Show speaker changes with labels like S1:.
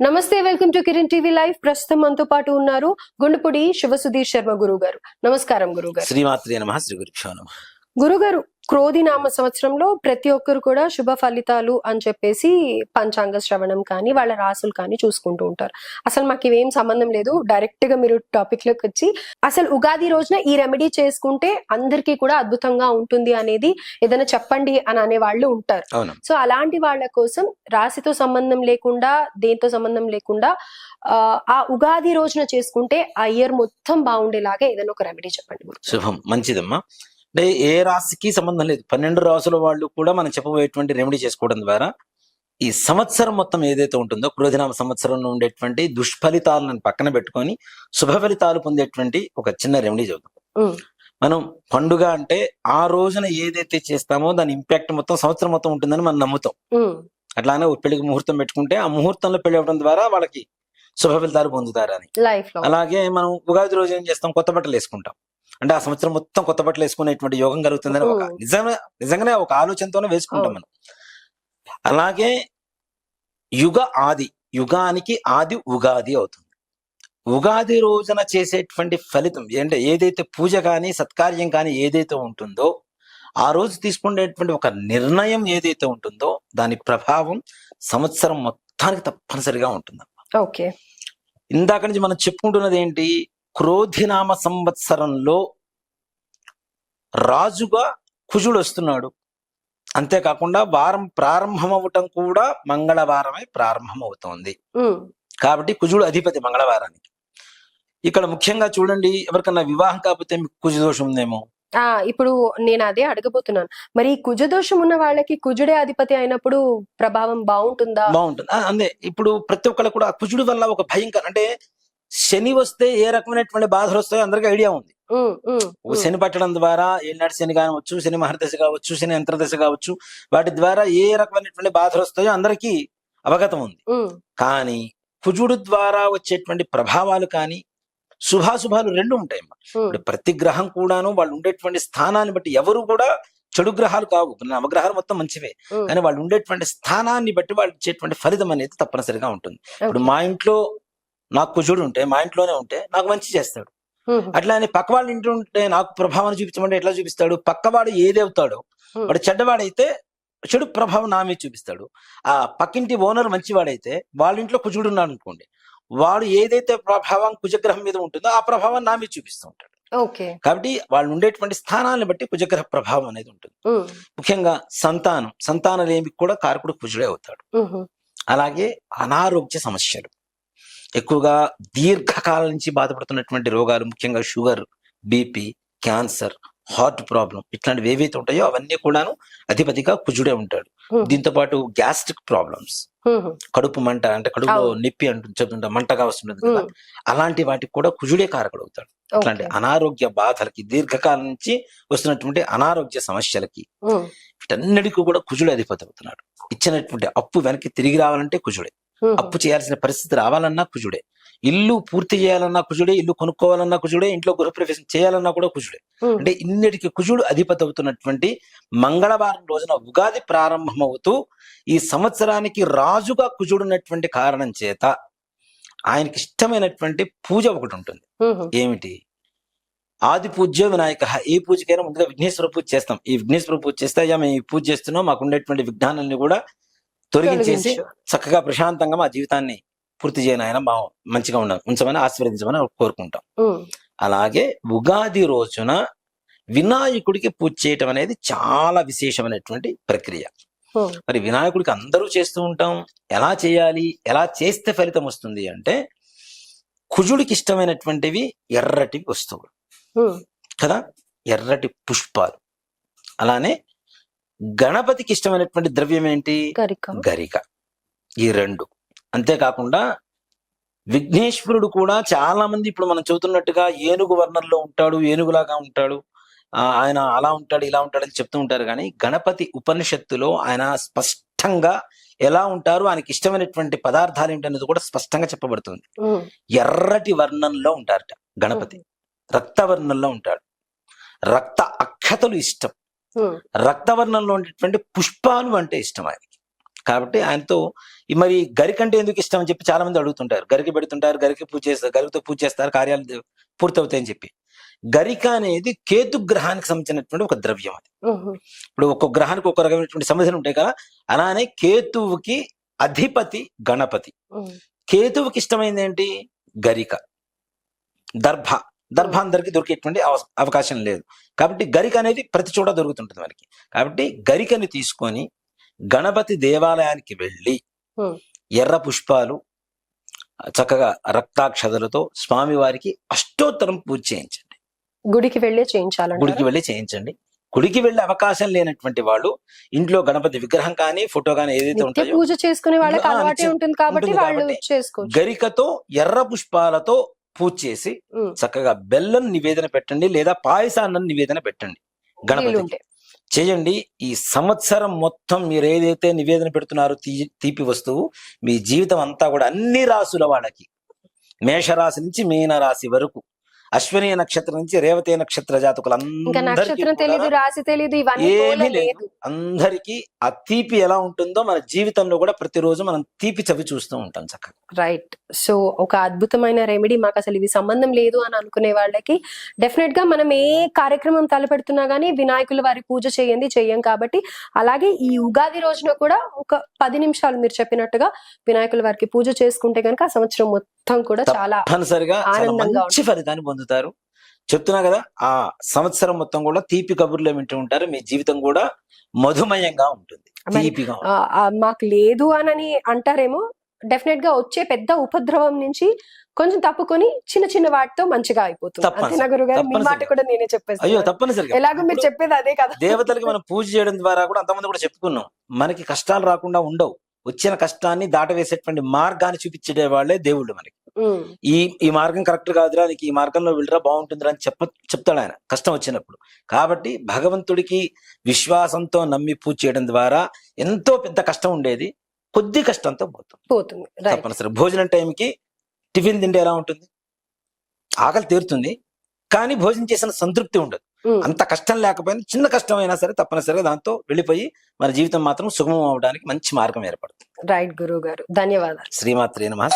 S1: నమస్తే welcome to Kiran TV live. ప్రస్తుతం మనతో పాటు ఉన్నారు గుండుపుడి శివసుధీర్ శర్మ గురువు గారు నమస్కారం గురువు గారు
S2: శ్రీమాత్రే నమ శ్రీ గురుభ్యో నమ.
S1: గురుగారు క్రోధి నామ సంవత్సరంలో ప్రతి ఒక్కరు కూడా శుభ ఫలితాలు అని చెప్పేసి పంచాంగ శ్రవణం కానీ వాళ్ళ రాసులు కానీ చూసుకుంటూ ఉంటారు. అసలు మాకు ఇవేం సంబంధం లేదు. డైరెక్ట్గా మీరు టాపిక్లోకి వచ్చి అసలు ఉగాది రోజున ఈ రెమెడీ చేసుకుంటే అందరికీ కూడా అద్భుతంగా ఉంటుంది అనేది ఏదైనా చెప్పండి అని అనే వాళ్ళు ఉంటారు. సో అలాంటి వాళ్ళ కోసం రాశితో సంబంధం లేకుండా దేంతో సంబంధం లేకుండా ఆ, ఉగాది రోజున చేసుకుంటే ఆ ఇయర్ మొత్తం బాగుండేలాగా ఏదైనా ఒక రెమెడీ చెప్పండి.
S2: శుభం. మంచిదమ్మా. అంటే ఏ రాశికి సంబంధం లేదు. పన్నెండు రాసుల వాళ్ళు కూడా మనం చెప్పబోయేటువంటి రెమెడీ చేసుకోవడం ద్వారా ఈ సంవత్సరం మొత్తం ఏదైతే ఉంటుందో క్రోధినామ సంవత్సరంలో ఉండేటువంటి దుష్ఫలితాలను పక్కన పెట్టుకొని శుభ ఫలితాలు పొందేటువంటి ఒక చిన్న రెమెడీ
S1: ఉమ్,
S2: మనం పండుగ అంటే ఆ రోజున ఏదైతే చేస్తామో దాని ఇంపాక్ట్ మొత్తం సంవత్సరం మొత్తం ఉంటుందని మనం నమ్ముతాం. అట్లానే ఒక పెళ్ళికి ముహూర్తం పెట్టుకుంటే ఆ ముహూర్తంలో పెళ్ళి అవ్వడం ద్వారా వాళ్ళకి శుభ ఫలితాలు పొందుతారని. అలాగే మనం ఉగాది రోజు ఏం చేస్తాం? కొత్త బట్టలు వేసుకుంటాం. అంటే ఆ సంవత్సరం మొత్తం కొత్త బట్టలు వేసుకునేటువంటి యోగం కలుగుతుందని ఒక. నిజంగా నిజంగానే ఒక ఆలోచనతోనే వేసుకుంటాం. మనం. అలాగే యుగ ఆది యుగానికి ఆది ఉగాది అవుతుంది. ఉగాది రోజున చేసేటువంటి ఫలితం అంటే ఏదైతే పూజ కానీ సత్కార్యం కానీ ఏదైతే ఉంటుందో ఆ రోజు తీసుకునేటువంటి ఒక నిర్ణయం ఏదైతే ఉంటుందో దాని ప్రభావం సంవత్సరం మొత్తానికి తప్పనిసరిగా ఉంటుంది
S1: ఓకే.
S2: ఇందాక నుంచి మనం చెప్పుకుంటున్నది ఏంటి? క్రోధినామ సంవత్సరంలో రాజుగా కుజుడు వస్తున్నాడు అంతేకాకుండా వారం ప్రారంభమవటం కూడా మంగళవారమే ప్రారంభమవుతోంది. కాబట్టి కుజుడు అధిపతి మంగళవారానికి. ఇక్కడ ముఖ్యంగా చూడండి ఎవరికన్నా వివాహం కాకపోతే మీకు కుజ దోషం ఉందేమో?
S1: ఆ ఇప్పుడు నేను అదే అడగబోతున్నాను. మరి కుజదోషం ఉన్న వాళ్ళకి కుజుడే అధిపతి అయినప్పుడు ప్రభావం బాగుంటుందా?
S2: బాగుంటుంది. అందే ఇప్పుడు ప్రతి ఒక్కళ్ళు కూడా కుజుడు వల్ల ఒక భయంకర అంటే శని వస్తే ఏ రకమైనటువంటి బాధలు వస్తాయో అందరికీ ఐడియా ఉంది. శని పట్టడం ద్వారా ఏనాటి శని కావచ్చు శని మహర్దశ కావచ్చు శని అంతర్దశ కావచ్చు వాటి ద్వారా ఏ రకమైనటువంటి బాధలు వస్తాయో అందరికీ అవగతం ఉంది. కానీ కుజుడు ద్వారా వచ్చేటువంటి ప్రభావాలు కానీ శుభాశుభాలు రెండు ఉంటాయి ఇప్పుడు ప్రతి గ్రహం కూడాను వాళ్ళు ఉండేటువంటి స్థానాన్ని బట్టి ఎవరు కూడా చెడు గ్రహాలు కావు. నవగ్రహాలు మొత్తం మంచివే. కానీ వాళ్ళు ఉండేటువంటి స్థానాన్ని బట్టి వాళ్ళు ఇచ్చేటువంటి ఫలితం అనేది తప్పనిసరిగా ఉంటుంది. ఇప్పుడు మా ఇంట్లో నాకు కుజుడు ఉంటే మా ఇంట్లోనే ఉంటే నాకు మంచి చేస్తాడు. అట్లా అని పక్క వాళ్ళ ఇంటి ఉంటే నాకు ప్రభావం చూపించమంటే ఎట్లా చూపిస్తాడు? పక్కవాడు ఏదేవుతాడో. వాడు చెడ్డవాడైతే చెడు ప్రభావం నా మీద చూపిస్తాడు. ఆ పక్కింటి ఓనర్ మంచివాడైతే వాళ్ళ ఇంట్లో కుజుడు ఉన్నాడు అనుకోండి వాడు ఏదైతే ప్రభావం కుజగ్రహం మీద ఉంటుందో ఆ ప్రభావం నా మీద చూపిస్తూ ఉంటాడు. కాబట్టి వాళ్ళు ఉండేటువంటి స్థానాలను బట్టి కుజగ్రహ ప్రభావం అనేది ఉంటుంది. ముఖ్యంగా సంతానం సంతానలేమి కూడా కారకుడు కుజుడే అవుతాడు. అలాగే అనారోగ్య సమస్యలు. ఎక్కువగా దీర్ఘకాలం నుంచి బాధపడుతున్నటువంటి రోగాలు ముఖ్యంగా sugar BP cancer heart problem ఇట్లాంటివి ఏవైతే ఉంటాయో అవన్నీ కూడాను అధిపతిగా కుజుడే ఉంటాడు. దీంతో పాటు గ్యాస్ట్రిక్ ప్రాబ్లమ్స్. కడుపు మంట అంటే కడుపులో. నొప్పి అంటు చెప్తుంటా మంటగా వస్తుంటుంది కదా. అలాంటి వాటికి కూడా కుజుడే కారకుడు అవుతాడు. అట్లాంటి. అనారోగ్య బాధలకి దీర్ఘకాలం నుంచి వస్తున్నటువంటి అనారోగ్య సమస్యలకి వీటన్నిటికీ కూడా కుజుడే అధిపతి అవుతున్నాడు. ఇచ్చినటువంటి అప్పు వెనక్కి తిరిగి రావాలంటే కుజుడే. అప్పు చేయాల్సిన పరిస్థితి రావాలన్నా కుజుడే. ఇల్లు పూర్తి చేయాలన్నా కుజుడే ఇల్లు కొనుక్కోవాలన్నా కుజుడే ఇంట్లో గృహప్రవేశం చేయాలన్నా కూడా కుజుడే. అంటే ఇన్నిటికి కుజుడు అధిపతి అవుతున్నటువంటి మంగళవారం రోజున ఉగాది ప్రారంభమవుతూ ఈ సంవత్సరానికి రాజుగా కుజుడున్నటువంటి కారణం చేత ఆయనకి ఇష్టమైనటువంటి పూజ ఒకటి ఉంటుంది. ఏమిటి? ఆది పూజ్య వినాయక. ఏ పూజకైనా ముందుగా విఘ్నేశ్వర పూజ చేస్తాం. ఈ విఘ్నేశ్వర పూజ చేస్తే అయ్యా మేము ఈ పూజ చేస్తున్నాం మాకు ఉండేటువంటి విఘ్నాలన్నీ కూడా తొలగించేసి
S1: తొలగించు.
S2: చక్కగా ప్రశాంతంగా మా జీవితాన్ని పూర్తి చేయని ఆయన మా మంచిగా ఉండ ఉంచమని ఆశీర్వదించమని కోరుకుంటాం. అలాగే ఉగాది రోజున వినాయకుడికి పూజ చేయటం అనేది చాలా విశేషమైనటువంటి ప్రక్రియ. మరి వినాయకుడికి అందరూ చేస్తూ ఉంటాం. ఎలా చేయాలి? ఎలా చేస్తే ఫలితం వస్తుంది అంటే కుజుడికి ఇష్టమైనటువంటివి ఎర్రటి వస్తువులు. కదా? ఎర్రటి పుష్పాలు. అలానే గణపతికి ఇష్టమైనటువంటి ద్రవ్యం ఏంటి
S1: గరిక.
S2: గరిక. ఈ రెండు. అంతేకాకుండా విఘ్నేశ్వరుడు కూడా చాలా మంది ఇప్పుడు మనం చెబుతున్నట్టుగా ఏనుగు వర్ణంలో ఉంటాడు ఏనుగులాగా ఉంటాడు. ఆయన అలా ఉంటాడు ఇలా ఉంటాడు అని చెప్తూ ఉంటారు కానీ గణపతి ఉపనిషత్తులో ఆయన స్పష్టంగా ఎలా ఉంటారు ఆయనకి ఇష్టమైనటువంటి పదార్థాలు ఏంటనేది కూడా స్పష్టంగా చెప్పబడుతుంది. ఎర్రటి వర్ణంలో ఉంటారట గణపతి. రక్తవర్ణంలో ఉంటాడు. రక్త అక్షతలు ఇష్టం. రక్తవర్ణంలో ఉండేటువంటి పుష్పాలు అంటే ఇష్టం ఆయనకి. కాబట్టి ఆయనతో మరి గరిక అంటే ఎందుకు ఇష్టం అని చెప్పి చాలా మంది అడుగుతుంటారు. గరికి పెడుతుంటారు గరికి పూజ చేస్తారు గరికతో పూజ చేస్తారు కార్యాలు పూర్తవుతాయని చెప్పి. గరిక అనేది కేతు గ్రహానికి సంబంధించినటువంటి ఒక ద్రవ్యం అది. ఇప్పుడు ఒక్కొక్క గ్రహానికి ఒక్కొక్క రకమైనటువంటి సమస్యలు ఉంటాయి కదా అలానే కేతువుకి అధిపతి గణపతి. కేతువుకి ఇష్టమైంది ఏంటి? గరిక. దర్భ. దర్భ అందరికి దొరికేటువంటి అవ- అవకాశం లేదు. కాబట్టి గరిక అనేది ప్రతి చోట దొరుకుతుంటుంది మనకి. కాబట్టి గరికని తీసుకొని గణపతి దేవాలయానికి వెళ్ళి. ఎర్ర పుష్పాలు చక్కగా రక్తాక్షతలతో స్వామివారికి అష్టోత్తరం పూజ చేయించండి.
S1: గుడికి వెళ్ళే చేయించాలండి
S2: గుడికి వెళ్ళి చేయించండి. గుడికి వెళ్ళే అవకాశం లేనటువంటి వాళ్ళు ఇంట్లో గణపతి విగ్రహం కానీ ఫోటో కానీ ఏదైతే ఉంటాయో
S1: పూజ చేసుకునే వాళ్ళకి ఉంటుంది కాబట్టి
S2: ఉంటుంది
S1: వాళ్ళు
S2: గరికతో ఎర్ర పుష్పాలతో పూజ చేసి. చక్కగా బెల్లం నివేదన పెట్టండి లేదా పాయసాన్నం నివేదన పెట్టండి. గణపతి చేయండి. ఈ సంవత్సరం మొత్తం మీరు ఏదైతే నివేదన పెడుతున్నారో తీపి వస్తువు మీ జీవితం అంతా కూడా అన్ని రాసుల వాళ్ళకి మేషరాశి నుంచి మీన రాశి వరకు. అశ్విని నక్షత్రం నుంచి రేవతి నక్షత్ర
S1: ఇంకా
S2: జాతకులందరికీ ఏమీ లేదు. అందరికీ ఆ తీపి ఎలా ఉంటుందో మన జీవితంలో కూడా ప్రతిరోజు మనం తీపి చవి చూస్తూ ఉంటాం చక్కగా.
S1: రైట్ సో ఒక అద్భుతమైన రెమెడీ మాకు అసలు ఇది సంబంధం లేదు అని అనుకునే వాళ్ళకి డెఫినెట్గా మనం ఏ కార్యక్రమం తలపెడుతున్నా గానీ వినాయకుల వారి పూజ చేయండి చెయ్యం కాబట్టి. అలాగే ఈ ఉగాది రోజున కూడా ఒక పది నిమిషాలు మీరు చెప్పినట్టుగా వినాయకుల వారికి పూజ చేసుకుంటే కనుక ఆ సంవత్సరం మొత్తం కూడా చాలా ఆనందంగా
S2: మంచి ఫలితాన్ని పొందుతారు చెప్తున్నా కదా ఆ సంవత్సరం మొత్తం కూడా తీపి కబుర్లు వింటూ ఉంటారు. మీ జీవితం కూడా మధుమయంగా ఉంటుంది. తీపిగా
S1: మాకు లేదు అనని అంటారేమో. డెఫినెట్గా వచ్చే పెద్ద ఉపద్రవం నుంచి కొంచెం తప్పుకొని చిన్న చిన్న వాటితో మంచిగా అయిపోతుంది.
S2: తప్పనిసరి,
S1: అంతేనా గురుగారు? మీ మాట
S2: తప్పనిసరి.
S1: కూడా నేనే
S2: అయ్యో తప్పనిసరిగా.
S1: ఎలాగో మీరు చెప్పేది అదే కదా.
S2: దేవతలకి మనం పూజ చేయడం ద్వారా కూడా అంతమంది కూడా చెప్పుకున్నాం. మనకి కష్టాలు రాకుండా ఉండవు. వచ్చిన కష్టాన్ని దాటవేసేటువంటి మార్గాన్ని చూపించే వాళ్ళే దేవుళ్ళు మనకి. ఈ ఈ మార్గం కరెక్ట్ కాదురా నీకు ఈ మార్గంలో వెళ్ళరా బాగుంటుందిరా అని చెప్ప చెప్తాడు ఆయన కష్టం వచ్చినప్పుడు. కాబట్టి భగవంతుడికి విశ్వాసంతో నమ్మి పూజ చేయడం ద్వారా ఎంతో పెద్ద కష్టం ఉండేది. కొద్ది కష్టంతో పోతుంది.
S1: పోతుంది.
S2: తప్పనిసరి భోజనం టైంకి టిఫిన్ తింటే ఎలా ఉంటుంది? ఆకలి తీరుతుంది. కానీ భోజనం చేసిన సంతృప్తి ఉండదు. అంత కష్టం లేకపోయినా చిన్న కష్టం అయినా సరే తప్పనిసరిగా దాంతో వెళ్ళిపోయి మన జీవితం మాత్రం సుగమం అవడానికి మంచి మార్గం ఏర్పడుతుంది.
S1: రైట్ గురువు గారు ధన్యవాదాలు.
S2: శ్రీమాత్రే నమ.